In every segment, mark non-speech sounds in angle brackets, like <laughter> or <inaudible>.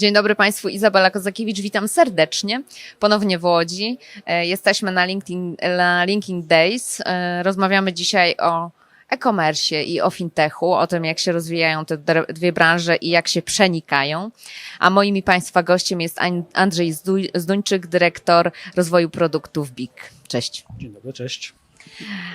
Dzień dobry Państwu, Izabela Kozakiewicz, witam serdecznie. Ponownie w Łodzi. E, Jesteśmy na LinkedIn, na LinkedIn Days. E, Rozmawiamy dzisiaj o e-commerce i o fintechu, o tym jak się rozwijają te dwie branże i jak się przenikają. A moim i Państwa gościem jest An- Andrzej Zduńczyk, dyrektor rozwoju produktów BIG. Cześć. Dzień dobry, cześć.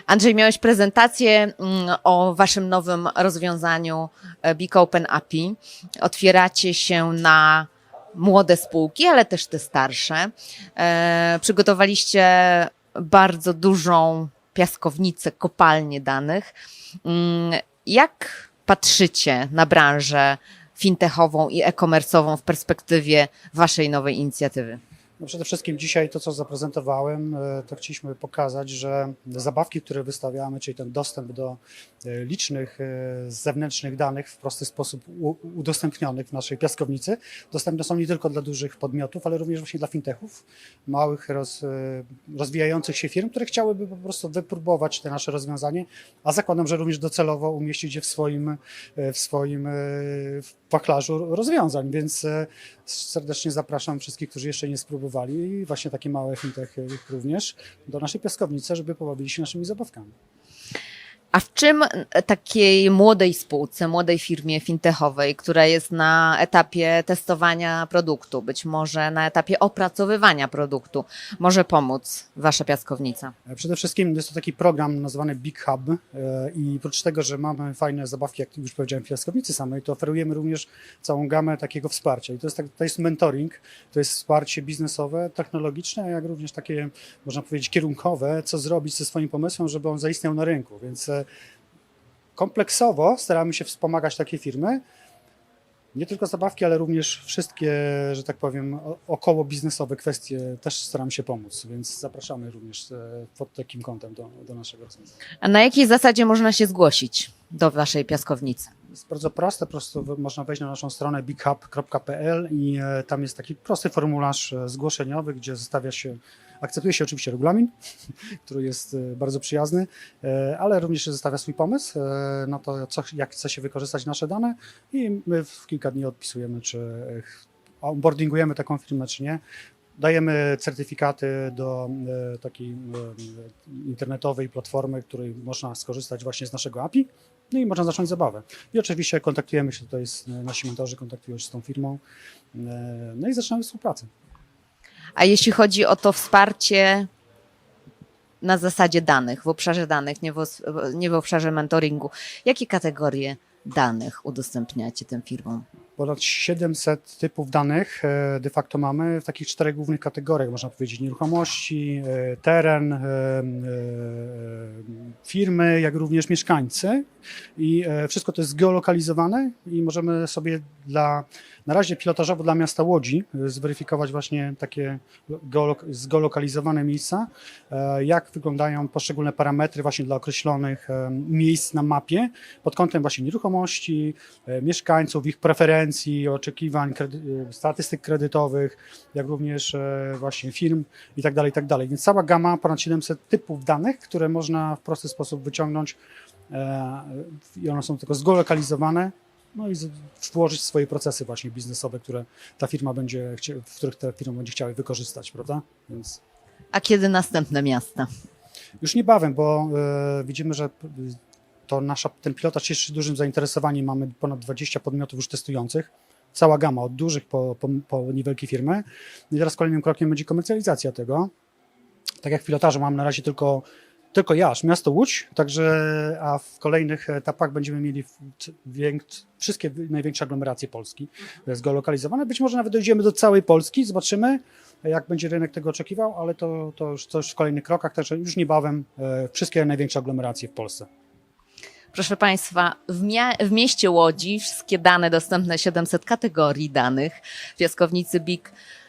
Andrzej, miałeś prezentację mm, o waszym nowym rozwiązaniu e, Big Open API. Otwieracie się na młode spółki, ale też te starsze. E, Przygotowaliście bardzo dużą piaskownicę, kopalnię danych. Mm, Jak patrzycie na branżę fintechową i e-commerce'ową w perspektywie waszej nowej inicjatywy? No przede wszystkim dzisiaj to, co zaprezentowałem, e, to chcieliśmy pokazać, że zabawki, które wystawiamy, czyli ten dostęp do e, licznych e, zewnętrznych danych w prosty sposób udostępnionych w naszej piaskownicy, dostępne są nie tylko dla dużych podmiotów, ale również właśnie dla fintechów, małych, roz, rozwijających się firm, które chciałyby po prostu wypróbować te nasze rozwiązanie, a zakładam, że również docelowo umieścić je w swoim, w swoim wachlarzu rozwiązań, więc serdecznie zapraszam wszystkich, którzy jeszcze nie spróbowali i właśnie takie małe fintech również do naszej piaskownicy, żeby pobawili się naszymi zabawkami. A w czym takiej młodej spółce, młodej firmie fintechowej, która jest na etapie testowania produktu, być może na etapie opracowywania produktu, może pomóc Wasza piaskownica? E, Przede wszystkim jest to taki program nazwany Big Hub e, i oprócz tego, że mamy fajne zabawki, jak już powiedziałem, w piaskownicy samej, to oferujemy również całą gamę takiego wsparcia. I to jest, tak, to jest mentoring, to jest wsparcie biznesowe, technologiczne, jak również takie, można powiedzieć, kierunkowe, co zrobić ze swoim pomysłem, żeby on zaistniał na rynku. Więc kompleksowo staramy się wspomagać takie firmy. Nie tylko zabawki, ale również wszystkie, że tak powiem, około biznesowe kwestie też staram się pomóc, więc zapraszamy również e, pod takim kątem do, do naszego rozwiązania. A na jakiej zasadzie można się zgłosić do Waszej piaskownicy? Jest bardzo proste, po prostu można wejść na naszą stronę bighub.pl i e, tam jest taki prosty formularz e, zgłoszeniowy, gdzie zostawia się, akceptuje się oczywiście regulamin, <laughs> który jest e, bardzo przyjazny, ale również się zostawia swój pomysł na to, co, jak chce się wykorzystać nasze dane i my w kilka dni odpisujemy, czy onboardingujemy taką firmę, czy nie. Dajemy certyfikaty do e, takiej e, internetowej platformy, której można skorzystać właśnie z naszego API. No i można zacząć zabawę. I oczywiście kontaktujemy się tutaj, z, nasi mentorzy kontaktują się z tą firmą, e, no i zaczynamy współpracę. A jeśli chodzi o to wsparcie na zasadzie danych, w obszarze danych, nie w, nie w obszarze mentoringu, jakie kategorie danych udostępniacie tym firmom? Ponad 700 typów danych e, de facto mamy w takich czterech głównych kategoriach, można powiedzieć nieruchomości, e, teren, e, firmy, jak również mieszkańcy. I wszystko to jest geolokalizowane i możemy sobie dla, na razie pilotażowo dla miasta Łodzi e, zweryfikować właśnie takie geolok- zgeolokalizowane miejsca, e, jak wyglądają poszczególne parametry właśnie dla określonych e, miejsc na mapie pod kątem właśnie nieruchomości, mieszkańców, ich preferencji, oczekiwań, kredy- statystyk kredytowych, jak również właśnie firm i tak dalej, i tak. Więc cała gama ponad 700 typów danych, które można w prosty sposób wyciągnąć i one są tylko zgeolokalizowane, no i włożyć swoje procesy właśnie biznesowe, które ta firma będzie, w których ta firma będzie chciała wykorzystać, prawda? Więc A kiedy następne miasta? już niebawem, bo e, widzimy, że p- to nasza, ten pilotaż cieszy się dużym zainteresowaniem. Mamy ponad 20 podmiotów już testujących. Cała gama, od dużych po, po, po niewielkie firmy. I teraz kolejnym krokiem będzie komercjalizacja tego. Tak jak w pilotażu mam na razie tylko, tylko ja, aż miasto Łódź, także, a w kolejnych etapach będziemy mieli wszystkie największe aglomeracje Polski zgeolokalizowane. Być może nawet dojdziemy do całej Polski, zobaczymy, jak będzie rynek tego oczekiwał, ale to, to już coś w kolejnych krokach, także już niebawem e, wszystkie największe aglomeracje w Polsce. Proszę Państwa, w, w mieście Łodzi wszystkie dane dostępne, 700 kategorii danych piaskownicy BIG e,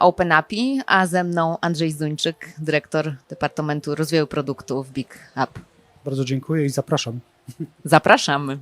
Open API, a ze mną Andrzej Zduńczyk, dyrektor Departamentu Rozwoju Produktów BIG App. Bardzo dziękuję i zapraszam. Zapraszamy.